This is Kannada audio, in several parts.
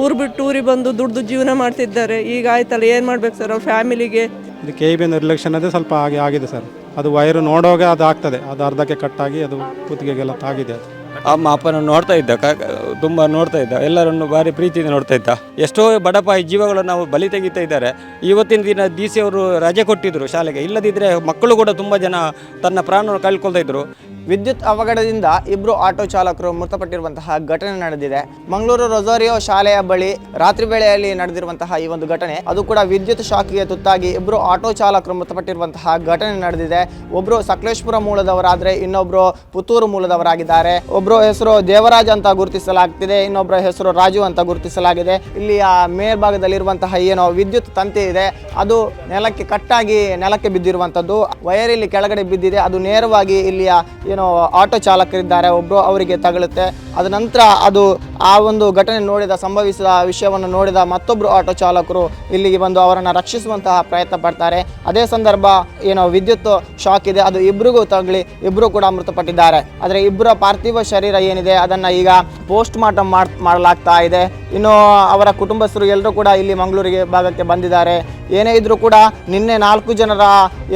ಊರು ಬಿಟ್ಟು ಊರಿಗೆ ಬಂದು ದುಡ್ದು ಜೀವನ ಮಾಡ್ತಿದ್ದಾರೆ. ಈಗ ಆಯ್ತಲ್ಲ ಏನು ಮಾಡ್ಬೇಕು ಸರ್? ಅವ್ರ ಫ್ಯಾಮಿಲಿಗೆ? ಇದು ಕೆ ಬಿ ನಿರ್ಲಕ್ಷ್ಯ ಅದೇ ಸ್ವಲ್ಪ ಹಾಗೆ ಆಗಿದೆ ಸರ್. ಅದು ವೈರು ನೋಡುವಾಗ ಅದು ಆಗ್ತದೆ. ಅದು ಅರ್ಧಕ್ಕೆ ಕಟ್ಟಾಗಿ ಅದು ಕುತ್ತಿಗೆಗೆಲ್ಲ ತಾಗಿದೆ ಅದು. ಅಮ್ಮ ಅಪ್ಪನ ನೋಡ್ತಾ ಇದ್ದ? ಕ ತುಂಬ ನೋಡ್ತಾ ಇದ್ದ? ಎಲ್ಲರನ್ನು ಭಾರಿ ಪ್ರೀತಿಯಿಂದ ನೋಡ್ತಾ ಇದ್ದ? ಎಷ್ಟೋ ಬಡಪಾಯಿ ಜೀವಗಳನ್ನು ನಾವು ಬಲಿ ತೆಗಿತಾ ಇದ್ದಾರೆ. ಇವತ್ತಿನ ದಿನ ಡಿ ಸಿ ಅವರು ರಜೆ ಕೊಟ್ಟಿದ್ದರು ಶಾಲೆಗೆ. ಇಲ್ಲದಿದ್ದರೆ ಮಕ್ಕಳು ಕೂಡ ತುಂಬ ಜನ ತನ್ನ ಪ್ರಾಣವನ್ನು ಕಳ್ಕೊಳ್ತಾ ಇದ್ರು. ವಿದ್ಯುತ್ ಅವಘಡದಿಂದ ಇಬ್ಬರು ಆಟೋ ಚಾಲಕರು ಮೃತಪಟ್ಟಿರುವಂತಹ ಘಟನೆ ನಡೆದಿದೆ. ಮಂಗಳೂರು ರೊಸಾರಿಯೋ ಶಾಲೆಯ ಬಳಿ ರಾತ್ರಿ ವೇಳೆಯಲ್ಲಿ ನಡೆದಿರುವಂತಹ ಈ ಒಂದು ಘಟನೆ. ಅದು ಕೂಡ ವಿದ್ಯುತ್ ಶಾಖೆಗೆ ತುತ್ತಾಗಿ ಇಬ್ಬರು ಆಟೋ ಚಾಲಕರು ಮೃತಪಟ್ಟಿರುವಂತಹ ಘಟನೆ ನಡೆದಿದೆ. ಒಬ್ರು ಸಕಲೇಶ್ಪುರ ಮೂಲದವರಾದ್ರೆ ಇನ್ನೊಬ್ರು ಪುತ್ತೂರು ಮೂಲದವರಾಗಿದ್ದಾರೆ. ಒಬ್ರು ಹೆಸರು ದೇವರಾಜ್ ಅಂತ ಗುರುತಿಸಲಾಗ್ತಿದೆ. ಇನ್ನೊಬ್ಬರ ಹೆಸರು ರಾಜು ಅಂತ ಗುರುತಿಸಲಾಗಿದೆ. ಇಲ್ಲಿ ಆ ಮೇಲ್ಭಾಗದಲ್ಲಿರುವಂತಹ ಏನೋ ವಿದ್ಯುತ್ ತಂತಿ ಇದೆ. ಅದು ನೆಲಕ್ಕೆ ಕಟ್ಟಾಗಿ ನೆಲಕ್ಕೆ ಬಿದ್ದಿರುವಂತದ್ದು ವೈರ್ ಇಲ್ಲಿ ಕೆಳಗಡೆ ಬಿದ್ದಿದೆ. ಅದು ನೇರವಾಗಿ ಇಲ್ಲಿಯ ಏನೋ ಆಟೋ ಚಾಲಕರಿದ್ದಾರೆ ಒಬ್ಬರು ಅವರಿಗೆ ತಗಲುತ್ತೆ. ಅದ ನಂತರ ಅದು ಆ ಒಂದು ಘಟನೆ ನೋಡಿದ, ಸಂಭವಿಸಿದ ವಿಷಯವನ್ನು ನೋಡಿದ ಮತ್ತೊಬ್ಬರು ಆಟೋ ಚಾಲಕರು ಇಲ್ಲಿಗೆ ಬಂದು ಅವರನ್ನು ರಕ್ಷಿಸುವಂತಹ ಪ್ರಯತ್ನ ಪಡ್ತಾರೆ. ಅದೇ ಸಂದರ್ಭ ಏನೋ ವಿದ್ಯುತ್ ಶಾಕ್ ಇದೆ, ಅದು ಇಬ್ಬರಿಗೂ ತಗಲಿ ಇಬ್ಬರು ಕೂಡ ಮೃತಪಟ್ಟಿದ್ದಾರೆ. ಆದರೆ ಇಬ್ಬರ ಪಾರ್ಥಿವ ಶರೀರ ಏನಿದೆ, ಅದನ್ನು ಈಗ ಪೋಸ್ಟ್ ಮಾರ್ಟಮ್ ಮಾಡಲಾಗ್ತಾ ಇದೆ. ಇನ್ನು ಅವರ ಕುಟುಂಬಸ್ಥರು ಎಲ್ಲರೂ ಕೂಡ ಇಲ್ಲಿ ಮಂಗಳೂರಿಗೆ ಭಾಗಕ್ಕೆ ಬಂದಿದ್ದಾರೆ. ಏನೇ ಇದ್ರೂ ಕೂಡ ನಿನ್ನೆ ನಾಲ್ಕು ಜನರ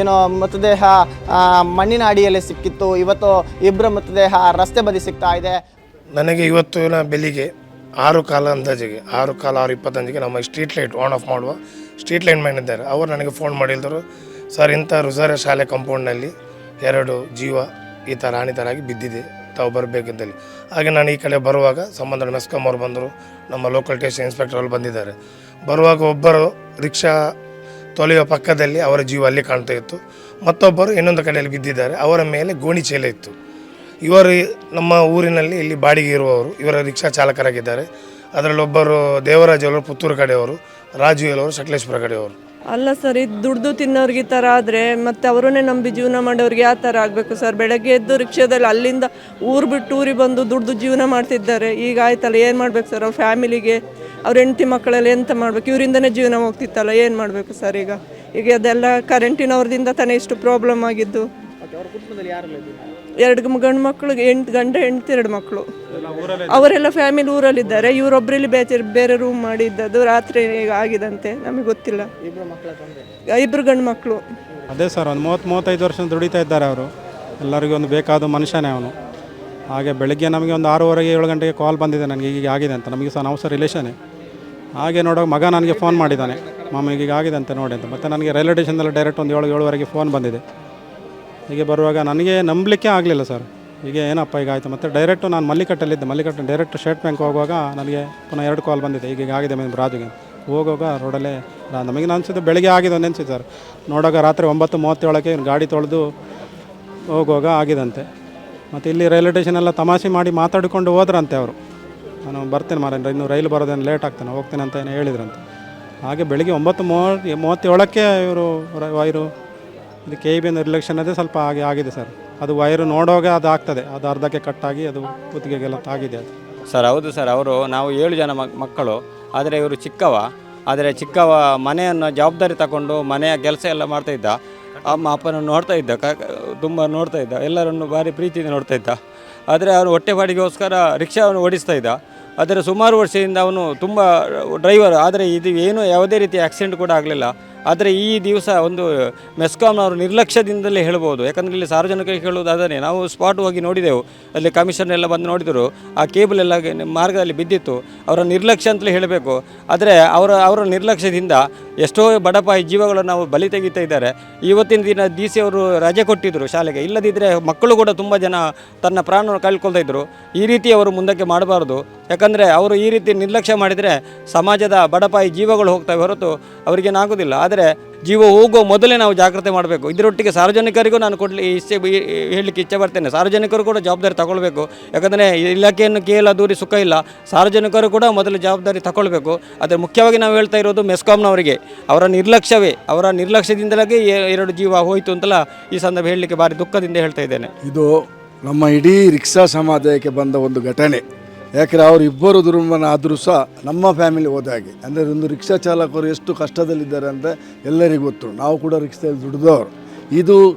ಏನು ಮೃತದೇಹ ಮಣ್ಣಿನ ಅಡಿಯಲ್ಲಿ ಸಿಕ್ಕಿತ್ತು. ಇವತ್ತು ಇಬ್ಬರ ಮೃತದೇಹ ರಸ್ತೆ ಬದಿ ಸಿಗ್ತಾ ಇದೆ. ನನಗೆ ಇವತ್ತಿನ ಬೆಳಿಗ್ಗೆ ಆರು ಕಾಲ ಅಂದಾಜಿಗೆ, ಆರು ಕಾಲ ಆರು ಇಪ್ಪತ್ತಂಜಿಗೆ ನಮ್ಮ ಸ್ಟ್ರೀಟ್ ಲೈಟ್ ಆನ್ ಆಫ್ ಮಾಡುವ ಸ್ಟ್ರೀಟ್ ಲೈಟ್ ಮ್ಯಾನ್ ಇದ್ದಾರೆ. ಅವರು ನನಗೆ ಫೋನ್ ಮಾಡಿದ್ರು ಸರ್, ಇಂಥ ರುಸಾರ ಶಾಲೆ ಕಾಂಪೌಂಡ್ನಲ್ಲಿ ಎರಡು ಜೀವ ಈ ಥರ ಹಾನಿತರಾಗಿ ಬಿದ್ದಿದೆ. ತಾವು ಬರಬೇಕಂತೇಳಿ ಹಾಗೆ ನಾನು ಈ ಕಡೆ ಬರುವಾಗ ಸಂಬಂಧ ಮೆಸ್ಕಾಮ್ ಅವರು ಬಂದರು, ನಮ್ಮ ಲೋಕಲ್ ಸ್ಟೇಷನ್ ಇನ್ಸ್ಪೆಕ್ಟರ್ ಅವರು ಬಂದಿದ್ದಾರೆ. ಬರುವಾಗ ಒಬ್ಬರು ರಿಕ್ಷಾ ತೊಲೆಯುವ ಪಕ್ಕದಲ್ಲಿ ಅವರ ಜೀವ ಅಲ್ಲಿ ಕಾಣ್ತಾ ಇತ್ತು. ಮತ್ತೊಬ್ಬರು ಇನ್ನೊಂದು ಕಡೆಯಲ್ಲಿ ಬಿದ್ದಿದ್ದಾರೆ, ಅವರ ಮೇಲೆ ಗೋಣಿ ಚೀಲ ಇತ್ತು. ಇವರು ನಮ್ಮ ಊರಿನಲ್ಲಿ ಇಲ್ಲಿ ಬಾಡಿಗೆ ಇರುವವರು, ಇವರ ರಿಕ್ಷಾ ಚಾಲಕರಾಗಿದ್ದಾರೆ. ಅದರಲ್ಲಿ ಒಬ್ಬರು ದೇವರಾಜ್ ಅವರು ಪುತ್ತೂರು ಕಡೆಯವರು, ರಾಜು ಎಲ್ಲವರು ಸಕಲೇಶ್ಪುರ ಕಡೆಯವರು. ಅಲ್ಲ ಸರ್ ಇದು ದುಡ್ದು ತಿನ್ನೋರಿಗೆ ಈ ಥರ ಆದರೆ ಮತ್ತು ಅವರನ್ನೇ ನಂಬಿ ಜೀವನ ಮಾಡೋರಿಗೆ ಯಾವ ಥರ ಆಗಬೇಕು ಸರ್? ಬೆಳಗ್ಗೆ ಎದ್ದು ರಿಕ್ಷಾದಲ್ಲಿ ಅಲ್ಲಿಂದ ಊರು ಬಿಟ್ಟು ಊರಿಗೆ ಬಂದು ದುಡ್ದು ಜೀವನ ಮಾಡ್ತಿದ್ದಾರೆ. ಈಗ ಆಯ್ತಲ್ಲ, ಏನು ಮಾಡ್ಬೇಕು ಸರ್? ಅವ್ರ ಫ್ಯಾಮಿಲಿಗೆ, ಅವ್ರ ಹೆಂಡತಿ ಮಕ್ಕಳೆಲ್ಲ ಎಂತ ಮಾಡಬೇಕು? ಇವರಿಂದನೇ ಜೀವನ ಹೋಗ್ತಿತ್ತಲ್ಲ, ಏನು ಮಾಡಬೇಕು ಸರ್ ಈಗ? ಈಗ ಅದೆಲ್ಲ ಕರೆಂಟಿನವ್ರದಿಂದ ತಾನೇ ಇಷ್ಟು ಪ್ರಾಬ್ಲಮ್ ಆಗಿದ್ದು. ಎರಡು ಗಂಡು ಮಕ್ಕಳು ಎಂಟು ಗಂಡ ಹೆಂಡತಿ ಎರಡು ಮಕ್ಕಳು. ಅವರೆಲ್ಲ ಫ್ಯಾಮಿಲಿ ಊರಲ್ಲಿದ್ದಾರೆ. ಇವರೊಬ್ಬರಲ್ಲಿ ಬೇರೆ ಬೇರೆ ರೂಮ್ ಮಾಡಿದ್ದದು ರಾತ್ರಿ ಈಗ ಆಗಿದಂತೆ ನಮಗೆ ಗೊತ್ತಿಲ್ಲ. ಇಬ್ಬರು ಗಂಡು ಮಕ್ಕಳು. ಅದೇ ಸರ್ ಒಂದು ಮೂವತ್ತು ಮೂವತ್ತೈದು ವರ್ಷ ದುಡಿತಾ ಇದ್ದಾರೆ ಅವರು. ಎಲ್ಲರಿಗೂ ಒಂದು ಬೇಕಾದ ಮನುಷ್ಯನೇ ಅವನು. ಹಾಗೆ ಬೆಳಗ್ಗೆ ನಮಗೆ ಒಂದು ಆರೂವರೆಗೆ ಏಳು ಗಂಟೆಗೆ ಕಾಲ್ ಬಂದಿದೆ ನನಗೆ ಈಗ ಆಗಿದೆ ಅಂತ. ನಮಗೆ ಸಹ ನಾವು ಸಹ ರಿಲೇಷನ್ನೇ ಹಾಗೆ ನೋಡೋ ಮಗ ನನಗೆ ಫೋನ್ ಮಾಡಿದ್ದಾನೆ. ಮಾಮ ಈಗ ಆಗಿದೆ ಅಂತ ನೋಡಿ ಅಂತ. ಮತ್ತು ನನಗೆ ರೈಲ್ವೆ ಸ್ಟೇಷನ್ದಲ್ಲಿ ಡೈರೆಕ್ಟ್ ಒಂದು ಏಳು ಏಳುವರೆಗೆ ಫೋನ್ ಬಂದಿದೆ. ಹೀಗೆ ಬರುವಾಗ ನನಗೆ ನಂಬಲಿಕ್ಕೆ ಆಗಲಿಲ್ಲ ಸರ್. ಹೀಗೆ ಏನಪ್ಪ ಈಗ ಆಯಿತು? ಮತ್ತು ಡೈರೆಕ್ಟು ನಾನು ಮಲ್ಲಿಕಟ್ಟಲ್ಲಿದ್ದೆ. ಮಲ್ಲಿಕಟ್ಟು ಡೈರೆಕ್ಟ್ ಸ್ಟೇಟ್ ಬ್ಯಾಂಕ್ ಹೋಗುವಾಗ ನನಗೆ ಪುನಃ ಎರಡು ಕಾಲ್ ಬಂದಿದೆ. ಈಗ ಆಗಿದೆ ಮೇಡಮ್ ರಾಜುಗೆ. ಹೋಗುವಾಗ ರೋಡಲ್ಲೇ ನಮಗೆ ಅನಿಸಿದ್ದು ಬೆಳಗ್ಗೆ ಆಗಿದೆ ಒಂದು ಅನಿಸಿದೆ ಸರ್. ನೋಡುವಾಗ ರಾತ್ರಿ ಒಂಬತ್ತು ಮೂವತ್ತೇಳಕ್ಕೆ ಗಾಡಿ ತೊಳೆದು ಹೋಗುವಾಗ ಆಗಿದಂತೆ. ಮತ್ತು ಇಲ್ಲಿ ರೈಲ್ವೆ ಸ್ಟೇಷನೆಲ್ಲ ತಮಾಷೆ ಮಾಡಿ ಮಾತಾಡಿಕೊಂಡು ಹೋದ್ರಂತೆ ಅವರು. ನಾನು ಬರ್ತೇನೆ ಮಾರ ಇನ್ನು ರೈಲು ಬರೋದೇನು ಲೇಟ್ ಆಗ್ತಾನೆ, ಹೋಗ್ತೇನೆ ಅಂತ ಏನೋ ಹೇಳಿದ್ರಂತೆ. ಹಾಗೆ ಬೆಳಿಗ್ಗೆ ಒಂಬತ್ತು ಮೂವ ಮೂವತ್ತೇಳಕ್ಕೆ ಇವರು ವೈರು ಇದು ಕೆ ಬಿ ನಿರ್ಲಕ್ಷ್ಯ ಅನ್ನೋದೇ ಸ್ವಲ್ಪ ಆಗಿ ಆಗಿದೆ ಸರ್. ಅದು ವೈರು ನೋಡುವಾಗ ಅದು ಆಗ್ತದೆ. ಅದು ಅರ್ಧಕ್ಕೆ ಕಟ್ಟಾಗಿ ಅದು ಕುತ್ತಿಗೆಗೆಲ್ಲ ತಾಗಿದೆ ಅದು. ಸರ್, ಹೌದು ಸರ್. ಅವರು ನಾವು ಏಳು ಜನ ಮಕ್ಕಳು. ಆದರೆ ಇವರು ಚಿಕ್ಕವ. ಆದರೆ ಚಿಕ್ಕವ ಮನೆಯನ್ನು ಜವಾಬ್ದಾರಿ ತಗೊಂಡು ಮನೆಯ ಕೆಲಸ ಎಲ್ಲ ಮಾಡ್ತಾ ಇದ್ದ. ಅಮ್ಮ ಅಪ್ಪನನ್ನು ನೋಡ್ತಾ ಇದ್ದ. ಕ ತುಂಬ ನೋಡ್ತಾ ಇದ್ದ. ಎಲ್ಲರನ್ನು ಭಾರಿ ಪ್ರೀತಿಯಿಂದ ನೋಡ್ತಾ ಇದ್ದ. ಆದರೆ ಅವನು ಹೊಟ್ಟೆಪಾಡಿಗೋಸ್ಕರ ರಿಕ್ಷಾವನ್ನು ಓಡಿಸ್ತಾ ಇದ್ದ. ಆದರೆ ಸುಮಾರು ವರ್ಷದಿಂದ ಅವನು ತುಂಬ ಡ್ರೈವರ್ ಆದರೆ ಇದು ಏನು ಯಾವುದೇ ರೀತಿ ಆಕ್ಸಿಡೆಂಟ್ ಕೂಡ ಆಗಲಿಲ್ಲ. ಆದರೆ ಈ ದಿವಸ ಒಂದು ಮೆಸ್ಕಾಂನವರು ನಿರ್ಲಕ್ಷ್ಯದಿಂದಲೇ ಹೇಳ್ಬೋದು. ಯಾಕಂದರೆ ಇಲ್ಲಿ ಸಾರ್ವಜನಿಕರಿಗೆ ಹೇಳುವುದಾದರೆ ನಾವು ಸ್ಪಾಟ್ ಹೋಗಿ ನೋಡಿದೆವು. ಅಲ್ಲಿ ಕಮಿಷನ್ ಎಲ್ಲ ಬಂದು ನೋಡಿದರು. ಆ ಕೇಬಲ್ ಎಲ್ಲ ಮಾರ್ಗದಲ್ಲಿ ಬಿದ್ದಿತ್ತು. ಅವರ ನಿರ್ಲಕ್ಷ್ಯ ಅಂತಲೇ ಹೇಳಬೇಕು. ಆದರೆ ಅವರ ಅವರ ನಿರ್ಲಕ್ಷ್ಯದಿಂದ ಎಷ್ಟೋ ಬಡಪಾಯಿ ಜೀವಗಳನ್ನು ನಾವು ಬಲಿ ತೆಗಿತಾ ಇದ್ದಾರೆ. ಇವತ್ತಿನ ದಿನ ಡಿ ಸಿ ಅವರು ರಜೆ ಕೊಟ್ಟಿದ್ದರು ಶಾಲೆಗೆ. ಇಲ್ಲದಿದ್ದರೆ ಮಕ್ಕಳು ಕೂಡ ತುಂಬ ಜನ ತನ್ನ ಪ್ರಾಣವನ್ನು ಕಳ್ಕೊಳ್ತಾ ಇದ್ದರು. ಈ ರೀತಿ ಅವರು ಮುಂದಕ್ಕೆ ಮಾಡಬಾರ್ದು. ಯಾಕಂದರೆ ಅವರು ಈ ರೀತಿ ನಿರ್ಲಕ್ಷ್ಯ ಮಾಡಿದರೆ ಸಮಾಜದ ಬಡಪಾಯಿ ಜೀವಗಳು ಹೋಗ್ತವೆ ಹೊರತು ಅವರಿಗೇನಾಗೋದಿಲ್ಲ ಆದರೆ ಜೀವ ಹೋಗುವ ಮೊದಲೇ ನಾವು ಜಾಗ್ರತೆ ಮಾಡಬೇಕು. ಇದರೊಟ್ಟಿಗೆ ಸಾರ್ವಜನಿಕರಿಗೂ ನಾನು ಕೊಡಲಿ ಇಚ್ಛೆ ಹೇಳಲಿಕ್ಕೆ ಇಚ್ಛೆ ಬರ್ತೇನೆ. ಸಾರ್ವಜನಿಕರು ಕೂಡ ಜವಾಬ್ದಾರಿ ತಗೊಳ್ಬೇಕು. ಯಾಕಂದರೆ ಇಲಾಖೆಯನ್ನು ಕೇಳ ದೂರಿ ಸುಖ ಇಲ್ಲ. ಸಾರ್ವಜನಿಕರು ಕೂಡ ಮೊದಲು ಜವಾಬ್ದಾರಿ ತಗೊಳ್ಬೇಕು. ಆದರೆ ಮುಖ್ಯವಾಗಿ ನಾವು ಹೇಳ್ತಾ ಇರೋದು ಮೆಸ್ಕಾಂನವರಿಗೆ. ಅವರ ನಿರ್ಲಕ್ಷ್ಯವೇ. ಅವರ ನಿರ್ಲಕ್ಷ್ಯದಿಂದಲಾಗಿ ಎ- ಎರಡು ಜೀವ ಹೋಯಿತು ಅಂತಲ್ಲ ಈ ಸಂದರ್ಭ ಹೇಳಲಿಕ್ಕೆ ಭಾರಿ ದುಃಖದಿಂದ ಹೇಳ್ತಾ ಇದ್ದೇನೆ. ಇದು ನಮ್ಮ ಇಡೀ ರಿಕ್ಷಾ ಸಮಾಜಕ್ಕೆ ಬಂದ ಒಂದು ಘಟನೆ. ಯಾಕಂದರೆ ಅವರಿಬ್ಬರು ದುರ್ಮನ ಆದರೂ ಸಹ ನಮ್ಮ ಫ್ಯಾಮಿಲಿ ಹೋದ ಹಾಗೆ. ಅಂದರೆ ಒಂದು ರಿಕ್ಷಾ ಚಾಲಕರು ಎಷ್ಟು ಕಷ್ಟದಲ್ಲಿದ್ದಾರೆ ಅಂತ ಎಲ್ಲರಿಗೂ ಗೊತ್ತು. ನಾವು ಕೂಡ ರಿಕ್ಷಾದಲ್ಲಿ ದುಡಿದವರು. ಇದು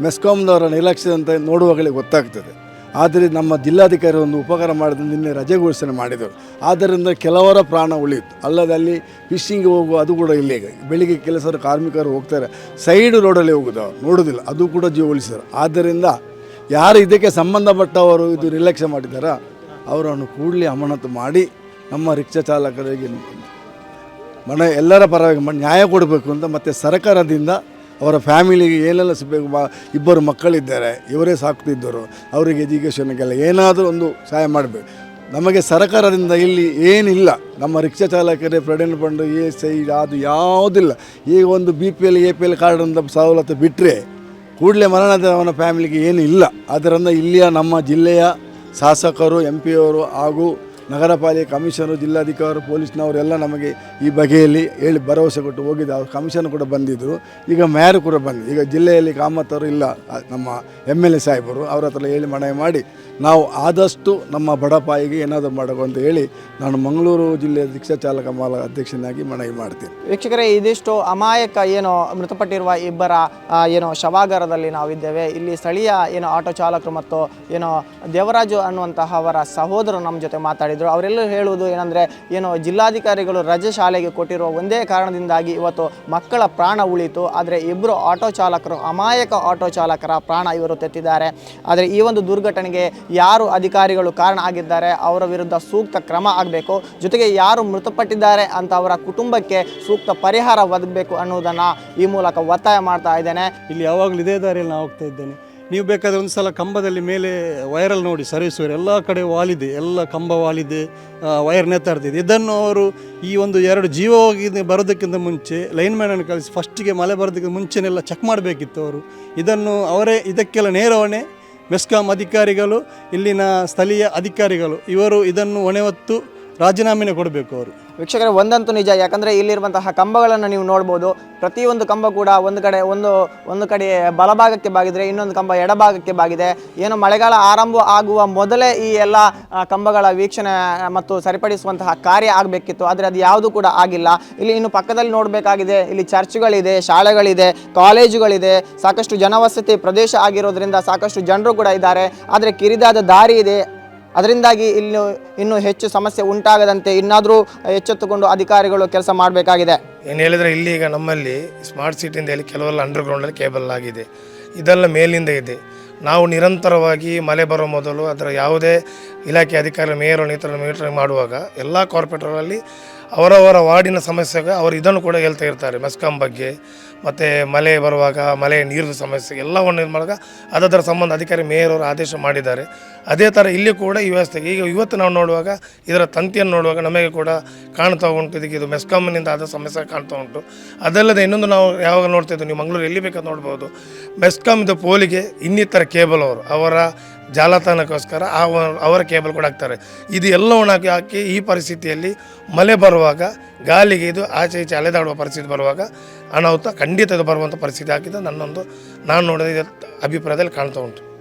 ಮೆಸ್ಕಾಂನವರ ನಿರ್ಲಕ್ಷ್ಯದಂತೆ ನೋಡುವಾಗಲೇ ಗೊತ್ತಾಗ್ತದೆ. ಆದರೆ ನಮ್ಮ ಜಿಲ್ಲಾಧಿಕಾರಿ ಒಂದು ಉಪಕಾರ ಮಾಡಿದ ನಿನ್ನೆ ರಜೆ ಘೋಷಣೆ ಮಾಡಿದರು. ಆದ್ದರಿಂದ ಕೆಲವರ ಪ್ರಾಣ ಉಳಿಯಿತು. ಅಲ್ಲದೆ ಅಲ್ಲಿ ಫಿಶಿಂಗ್ ಹೋಗುವ ಅದು ಕೂಡ ಇಲ್ಲಿ. ಬೆಳಿಗ್ಗೆ ಕೆಲಸದ ಕಾರ್ಮಿಕರು ಹೋಗ್ತಾರೆ. ಸೈಡ್ ರೋಡಲ್ಲಿ ಹೋಗೋದು ಅವರು. ನೋಡೋದಿಲ್ಲ. ಅದು ಕೂಡ ಜೀವ ಉಳಿಸಿದರು. ಆದ್ದರಿಂದ ಯಾರು ಇದಕ್ಕೆ ಸಂಬಂಧಪಟ್ಟವರು ಇದು ನಿರ್ಲಕ್ಷ್ಯ ಮಾಡಿದ್ದಾರಾ? ಅವರನ್ನು ಕೂಡಲೇ ಅಮಾನತು ಮಾಡಿ ನಮ್ಮ ರಿಕ್ಷಾ ಚಾಲಕರಿಗೆ ಮನ ಎಲ್ಲರ ಪರವಾಗಿ ನ್ಯಾಯ ಕೊಡಬೇಕು ಅಂತ ಮತ್ತು ಸರ್ಕಾರದಿಂದ ಅವರ ಫ್ಯಾಮಿಲಿಗೆ ಏನೆಲ್ಲ ಸಿಗಬೇಕು ಬಾ ಇಬ್ಬರು ಮಕ್ಕಳಿದ್ದಾರೆ, ಇವರೇ ಸಾಕ್ತಿದ್ದರು, ಅವರಿಗೆ ಎಜುಕೇಷನ್ಗೆಲ್ಲ ಏನಾದರೂ ಒಂದು ಸಹಾಯ ಮಾಡಬೇಕು. ನಮಗೆ ಸರ್ಕಾರದಿಂದ ಇಲ್ಲಿ ಏನಿಲ್ಲ, ನಮ್ಮ ರಿಕ್ಷಾ ಚಾಲಕರೇ ಪ್ರೊವಿಡೆಂಟ್ ಫಂಡ್ ಎ, ಸೈ ಅದು ಯಾವುದಿಲ್ಲ ಈಗ ಒಂದು B P L A P L card ಅಂತ ಸವಲತ್ತು ಬಿಟ್ಟರೆ ಕೂಡಲೇ ಮರಣದ ಅವನ ಫ್ಯಾಮಿಲಿಗೆ ಏನು ಇಲ್ಲ ಆದ್ದರಿಂದ ಇಲ್ಲಿಯ ನಮ್ಮ ಜಿಲ್ಲೆಯ ಶಾಸಕರು ಎಂ ಪಿಯವರು ಹಾಗೂ ನಗರ ಪಾಲಿಕೆ ಕಮಿಷನರು ಜಿಲ್ಲಾಧಿಕಾರಿ ಪೊಲೀಸ್ನವರೆಲ್ಲ ನಮಗೆ ಈ ಬಗೆಯಲ್ಲಿ ಹೇಳಿ ಭರವಸೆ ಕೊಟ್ಟು ಹೋಗಿದ್ದು ಅವ್ರು ಕಮಿಷನ್ ಕೂಡ ಬಂದಿದ್ದರು. ಈಗ ಮೇಯರ್ ಕೂಡ ಬಂದು, ಈಗ ಜಿಲ್ಲೆಯಲ್ಲಿ ಕಾಮತ್ತವರು ಇಲ್ಲ ನಮ್ಮ ಎಂ ಎಲ್ ಎ ಸಾಹೇಬರು, ಅವ್ರ ಹತ್ರ ಹೇಳಿ ಮನವಿ ಮಾಡಿ, ನಾವು ಆದಷ್ಟು ನಮ್ಮ ಬಡಪಾಯಿಗೆ ಏನಾದರೂ ಮಾಡಬೇಕು ಅಂತ ಹೇಳಿ ನಾನು ಮಂಗಳೂರು ಜಿಲ್ಲೆಯ ರಿಕ್ಷಾ ಚಾಲಕ ಮಾಲ ಅಧ್ಯಕ್ಷನಾಗಿ ಮನವಿ ಮಾಡ್ತೀನಿ. ವೀಕ್ಷಕರೇ, ಇದಿಷ್ಟು ಅಮಾಯಕ ಏನು ಮೃತಪಟ್ಟಿರುವ ಇಬ್ಬರ ಏನು ಶವಾಗಾರದಲ್ಲಿ ನಾವಿದ್ದೇವೆ. ಇಲ್ಲಿ ಸ್ಥಳೀಯ ಏನು ಆಟೋ ಚಾಲಕರು ಮತ್ತು ಏನು ದೇವರಾಜು ಅನ್ನುವಂತಹ ಅವರ ಸಹೋದರರು ನಮ್ಮ ಜೊತೆ ಮಾತಾಡಿದರು ಅವರೆಲ್ಲರೂ ಹೇಳುವುದು ಏನಂದರೆ, ಏನು ಜಿಲ್ಲಾಧಿಕಾರಿಗಳು ರಜೆ ಶಾಲೆಗೆ ಕೊಟ್ಟಿರುವ ಒಂದೇ ಕಾರಣದಿಂದಾಗಿ ಇವತ್ತು ಮಕ್ಕಳ ಪ್ರಾಣ ಉಳಿತು ಆದರೆ ಇಬ್ಬರು ಆಟೋ ಚಾಲಕರು, ಅಮಾಯಕ ಆಟೋ ಚಾಲಕರ ಪ್ರಾಣ ಇವರು ತೆತ್ತಿದ್ದಾರೆ. ಆದರೆ ಈ ಒಂದು ದುರ್ಘಟನೆಗೆ ಯಾರು ಅಧಿಕಾರಿಗಳು ಕಾರಣ ಆಗಿದ್ದಾರೆ, ಅವರ ವಿರುದ್ಧ ಸೂಕ್ತ ಕ್ರಮ ಆಗಬೇಕು, ಜೊತೆಗೆ ಯಾರು ಮೃತಪಟ್ಟಿದ್ದಾರೆ ಅಂತ ಅವರ ಕುಟುಂಬಕ್ಕೆ ಸೂಕ್ತ ಪರಿಹಾರ ಒದಗಬೇಕು ಅನ್ನೋದನ್ನು ಈ ಮೂಲಕ ಒತ್ತಾಯ ಮಾಡ್ತಾ ಇದ್ದೇನೆ. ಇಲ್ಲಿ ಯಾವಾಗಲೂ ಇದೇ ದಾರಿಯಲ್ಲಿ ನಾನು ಹೋಗ್ತಾ ಇದ್ದೇನೆ. ನೀವು ಬೇಕಾದರೆ ಒಂದು ಸಲ ಕಂಬದಲ್ಲಿ ಮೇಲೆ ವೈರಲ್ ನೋಡಿ ಸರ್ವಿಸ್ ವೈರ್ ಎಲ್ಲ ಕಡೆ ವಾಲಿದೆ, ಎಲ್ಲ ಕಂಬ ವಾಲಿದೆ ವೈರ್ ನೇತಾಡ್ತಿದೆ ಇದನ್ನು ಅವರು ಈ ಒಂದು ಎರಡು ಜೀವ ಹೋಗಿ ಬರೋದಕ್ಕಿಂತ ಮುಂಚೆ ಲೈನ್ ಲೈನ್ಮ್ಯಾನನ್ನು ಕಳಿಸಿ, ಫಸ್ಟಿಗೆ ಮಳೆ ಬರೋದಕ್ಕಿಂತ ಮುಂಚೆನೆಲ್ಲ ಚೆಕ್ ಮಾಡಬೇಕಿತ್ತು ಅವರು. ಇದನ್ನು ಅವರೇ, ಇದಕ್ಕೆಲ್ಲ ನೇರವಣೆ, ಮೆಸ್ಕಾಂ ಅಧಿಕಾರಿಗಳು, ಇಲ್ಲಿನ ಸ್ಥಳೀಯ ಅಧಿಕಾರಿಗಳು, ಇವರು ಇದನ್ನು ಹೊಣೆ ಹೊತ್ತು ರಾಜೀನಾಮೆನೇ ಕೊಡಬೇಕು ಅವರು. ವೀಕ್ಷಕರ, ಒಂದಂತೂ ನಿಜ, ಯಾಕಂದರೆ ಇಲ್ಲಿರುವಂತಹ ಕಂಬಗಳನ್ನು ನೀವು ನೋಡ್ಬೋದು. ಪ್ರತಿಯೊಂದು ಕಂಬ ಕೂಡ ಒಂದು ಕಡೆ, ಒಂದು ಒಂದು ಕಡೆ ಬಲಭಾಗಕ್ಕೆ ಬಾಗಿದ್ರೆ, ಇನ್ನೊಂದು ಕಂಬ ಎಡಭಾಗಕ್ಕೆ ಬಾಗಿದೆ. ಏನು ಮಳೆಗಾಲ ಆರಂಭ ಆಗುವ ಮೊದಲೇ ಈ ಎಲ್ಲ ಕಂಬಗಳ ವೀಕ್ಷಣೆ ಮತ್ತು ಸರಿಪಡಿಸುವಂತಹ ಕಾರ್ಯ ಆಗಬೇಕಿತ್ತು. ಆದರೆ ಅದು ಯಾವುದು ಕೂಡ ಆಗಿಲ್ಲ. ಇಲ್ಲಿ ಇನ್ನು ಪಕ್ಕದಲ್ಲಿ ನೋಡಬೇಕಾಗಿದೆ, ಇಲ್ಲಿ ಚರ್ಚ್ಗಳಿದೆ, ಶಾಲೆಗಳಿದೆ, ಕಾಲೇಜುಗಳಿದೆ. ಸಾಕಷ್ಟು ಜನವಸತಿ ಪ್ರದೇಶ ಆಗಿರೋದ್ರಿಂದ ಸಾಕಷ್ಟು ಜನರು ಕೂಡ ಇದ್ದಾರೆ. ಆದರೆ ಕಿರಿದಾದ ದಾರಿ ಇದೆ. ಅದರಿಂದಾಗಿ ಇಲ್ಲಿ ಇನ್ನೂ ಹೆಚ್ಚು ಸಮಸ್ಯೆ ಉಂಟಾಗದಂತೆ ಇನ್ನಾದರೂ ಎಚ್ಚೆತ್ತುಕೊಂಡು ಅಧಿಕಾರಿಗಳು ಕೆಲಸ ಮಾಡಬೇಕಾಗಿದೆ. ಏನು ಹೇಳಿದರೆ ಇಲ್ಲಿ ಈಗ ನಮ್ಮಲ್ಲಿ ಸ್ಮಾರ್ಟ್ ಸಿಟಿಯಿಂದ ಹೇಳಿ ಕೆಲವೆಲ್ಲ ಅಂಡರ್ಗ್ರೌಂಡಲ್ಲಿ ಕೇಬಲ್ ಆಗಿದೆ. ಇದೆಲ್ಲ ಮೇಲಿಂದ ಇದೆ. ನಾವು ನಿರಂತರವಾಗಿ ಮಳೆ ಬರೋ ಮೊದಲು ಅದರ ಯಾವುದೇ ಇಲಾಖೆ ಅಧಿಕಾರಿ ಮೇಯರ್ ಇತರ ಮೀಟರಿಂಗ್ ಮಾಡುವಾಗ ಎಲ್ಲ ಕಾರ್ಪೊರೇಟರಲ್ಲಿ ಅವರವರ ವಾರ್ಡಿನ ಸಮಸ್ಯೆಗೆ ಅವರು ಇದನ್ನು ಕೂಡ ಹೇಳ್ತಾ ಇರ್ತಾರೆ. ಮೆಸ್ಕಾಂ ಬಗ್ಗೆ, ಮತ್ತು ಮಳೆ ಬರುವಾಗ, ಮಳೆ ನೀರಿನ ಸಮಸ್ಯೆ ಎಲ್ಲವನ್ನು ಇದು ಮಾಡುವಾಗ ಅದರ ಸಂಬಂಧ ಅಧಿಕಾರಿ, ಮೇಯರ್ ಅವರು ಆದೇಶ ಮಾಡಿದ್ದಾರೆ. ಅದೇ ಥರ ಇಲ್ಲಿ ಕೂಡ ಈ ವ್ಯವಸ್ಥೆ ಈಗ ಇವತ್ತು ನಾವು ನೋಡುವಾಗ ಇದರ ತಂತಿಯನ್ನು ನೋಡುವಾಗ ನಮಗೆ ಕೂಡ ಕಾಣ್ತಾ ಉಂಟು. ಇದಕ್ಕೆ ಇದು ಮೆಸ್ಕಾಂನಿಂದ ಆದ ಸಮಸ್ಯೆ ಕಾಣ್ತಾ ಉಂಟು. ಅದಲ್ಲದೆ ಇನ್ನೊಂದು ನಾವು ಯಾವಾಗ ನೋಡ್ತಾ ಇದ್ದೀವಿ ನೀವು ಮಂಗಳೂರು ಎಲ್ಲಿ ಬೇಕಾದ ನೋಡ್ಬೋದು. ಮೆಸ್ಕಾಂದು ಪೋಲಿಗೆ ಇನ್ನಿತರ ಕೇಬಲ್ ಅವರು ಅವರ ಜಾಲತಾಣಕ್ಕೋಸ್ಕರ ಆ ಅವರ ಕೇಬಲ್ ಕೂಡ ಹಾಕ್ತಾರೆ. ಇದು ಎಲ್ಲವನ್ನು ಹಾಕಿ ಹಾಕಿ ಈ ಪರಿಸ್ಥಿತಿಯಲ್ಲಿ ಮಳೆ ಬರುವಾಗ, ಗಾಳಿಗೆ ಇದು ಆಚೆ ಈಚೆ ಅಲೆದಾಡುವ ಪರಿಸ್ಥಿತಿ ಬರುವಾಗ, ಅನಾಹುತ ಖಂಡಿತ ಬರುವಂಥ ಪರಿಸ್ಥಿತಿ ಹಾಕಿದ್ದು ನನ್ನೊಂದು, ನಾನು ನೋಡಿದ ಅಭಿಪ್ರಾಯದಲ್ಲಿ ಕಾಣ್ತಾ ಉಂಟು.